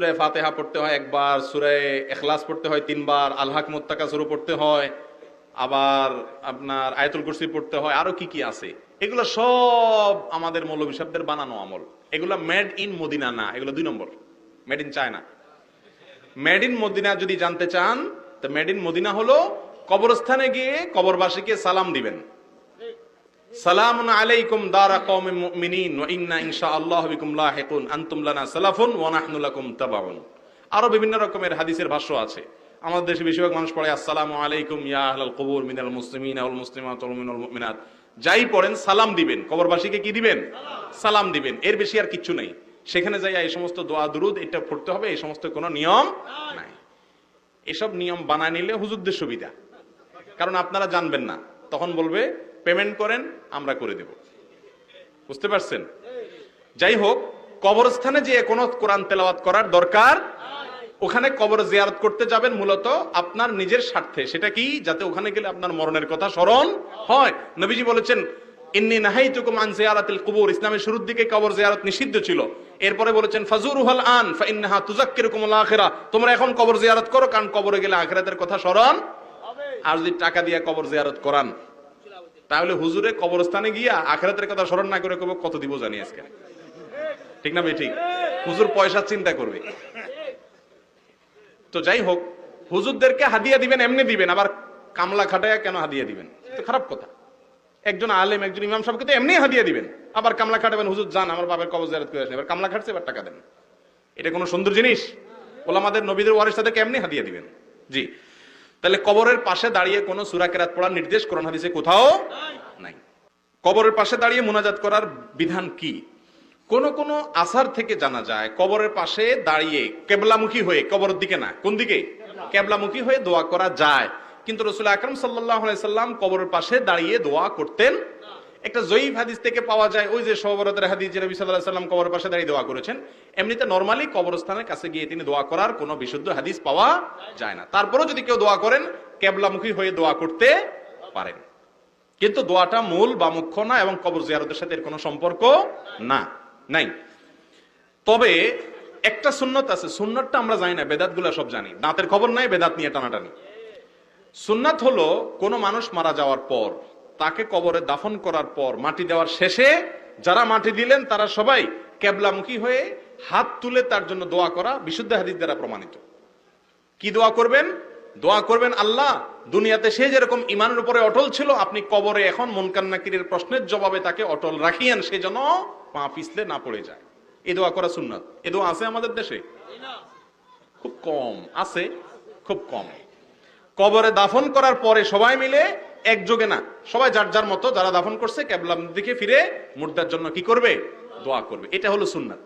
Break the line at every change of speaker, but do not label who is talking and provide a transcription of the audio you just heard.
সুরে ফাতেহা পড়তে হয় একবার, সুরে এখলাস পড়তে হয় তিনবার আলহাক মোত্তাকা শুরু পড়তে হয়, আবার আপনার আয়াতুল কুরসি পড়তে হয়, আরও কি কি আছে? এগুলো সব আমাদের শব্দের বানানো আমল। এগুলো মেড ইন মদিনা না, এগুলো দুই নম্বর। Made in China made in Medina যদি জানতে চান, তো মেড ইন মদিনা হলো কবরস্থানে গিয়ে কবরবাসীকে সালাম দিবেন। সালামুন আলাইকুম দারা ওয়া ইন্না ইনশাআল্লাহু বিকুম লাহিকুন। আনতুম লানা সালাফুন ওয়া লাকুম তাবাউন। আরও বিভিন্ন রকমের হাদিসের ভাষ্য আছে। আমাদের দেশে বেশিরভাগ মানুষ পড়ে, আসসালামু আলাইকুম ইয়া আহলাল কুবুর মিনাল মুসলিমিন ওয়াল মুসলিমাত যাই পড়েন, সালাম দিবেন। কবরবাসীকে কি দিবেন? সালাম দিবেন। এর বেশি আর কিচ্ছু নেই। সেখানে যাই এই সমস্ত দোয়া, দুরুদ, এটা পড়তে হবে, এই সমস্ত কোনো নিয়ম নাই। এসব নিয়ম বানায় নিলে হুজুরদের সুবিধা। কারণ আপনারা জানবেন না। তখন বলবে পেমেন্ট করেন, আমরা করে দেব। বুঝতে পারছেন? যাই হোক, কবরস্থানে যে কোনো কোরআন তেলাওয়াত করার দরকার, ওখানে কবর জিয়ারত করতে যাবেন মূলত আপনার নিজের স্বার্থে। সেটা কি? যাতে ওখানে গেলে আপনার মরণের কথা স্মরণ হয়। নবীজি বলেছেন, ইন্নি নাহাইতুকুম আন জিয়ারাতিল কুবুর। ইসলামের শুরুর দিকে কবর জিয়ারত নিষিদ্ধ ছিল। এরপরে বলেছেন ফাজুরুহাল আন ফা ইন্নাহা তুযাক্কিরুকুমুল আখিরা। তোমরা এখন কবর জিয়ারত করো, কারণ কবরে গেলে আখিরাতের কথা স্মরণ। আর যদি টাকা দিয়ে কবর জিয়ারত করান তাহলে হুজুরে কবরস্থানে গিয়া আখেরাতের কথা স্মরণ না করে কত দিব জানি আজকে? ঠিক না ঠিক। হুজুর পয়সা চিন্তা করবে। তো যাই হোক, হুজুরদেরকে হাদিয়া দিবেন, এমনি দিবেন, আবার কামলা খাটায়া কেন হাদিয়া দিবেন? তো খারাপ কথা। একজন আলেম, একজন ইমাম সাহেবকে তো এমনি হাদিয়া দিবেন। আবার কামলা খাটাবেন, হুজুর, যান, আমার বাবার কবর জিয়ারত করে আসেন। এবার কামলা খাটছে, এবার টাকা দেন। এটা কোনো সুন্দর জিনিস? ওলামাদের নবীদের ওয়ারিস তাদেরকে এমনি হাদিয়া দিবেন। জি। তাহলে কবরের পাশে দাঁড়িয়ে কোনো সুরাকেরাত পড়ার নির্দেশ করোনা হাদিসে কোথাও নাই। কবরের পাশে দাঁড়িয়ে মোনাজাত করার বিধান কি? কোন কোন আসার থেকে জানা যায়, কবরের পাশে দাঁড়িয়ে কেবলামুখী হয়ে, কবরের দিকে না, কোন দিকে? কেবলামুখী হয়ে দোয়া করা যায়। কিন্তু রসুল আকরম সাল্লাম কবরের পাশে দাঁড়িয়ে দোয়া করতেন একটা জয়ীফ হাদিস থেকে পাওয়া যায়, ওই যে সবরতের হাদিস যে নবী সাল্লাহ সাল্লাম কবরের পাশে দাঁড়িয়ে দোয়া করেছেন, এমনিতে নর্মালি কবরস্থানের কাছে গিয়ে তিনি দোয়া করার কোনো বিশুদ্ধ হাদিস পাওয়া যায় না। তারপরেও যদি কেউ দোয়া করেন, কেবলামুখী হয়ে দোয়া করতে পারেন। কিন্তু দোয়াটা মূল বা মুখ্য না এবং কবর জিয়ারতের সাথে এর কোনো সম্পর্ক না, নাই। তবে একটা সুন্নত আছে, সুন্নতটা আমরা জানি না বেদাত সব জানি। দাঁতের খবর নাই, বেদাত নিয়ে টানাটানি। সুন্নাত হলো কোনো মানুষ মারা যাওয়ার পর তাকে কবরে দাফন করার পর, মাটি দেওয়ার শেষে যারা মাটি দিলেন, তারা সবাই কেবলামুখী হয়ে হাত তুলে তার জন্য দোয়া করা বিশুদ্ধ হাদিস দ্বারা প্রমাণিত। কি দোয়া করবেন? দোয়া করবেন, আল্লাহ, দুনিয়াতে সে যেরকম ইমানের উপরে অটল ছিল, আপনি কবরে এখন মনকান্নাকিরের প্রশ্নের জবাবে তাকে অটল রাখিয়েন, সে যেন পা পিছলে না পড়ে যায়। এ দোয়া করা সুন্নাত। এ দোয়া আছে আমাদের দেশে? খুব কম। আছে, খুব কম। কবরে দাফন করার পরে সবাই মিলে একযোগে না। সবাই যার যার মতো যারা দাফন করছে কেবলাম দিকে ফিরে মুর্দার জন্য কি করবে? দোয়া করবে। এটা হলো সুন্নাত।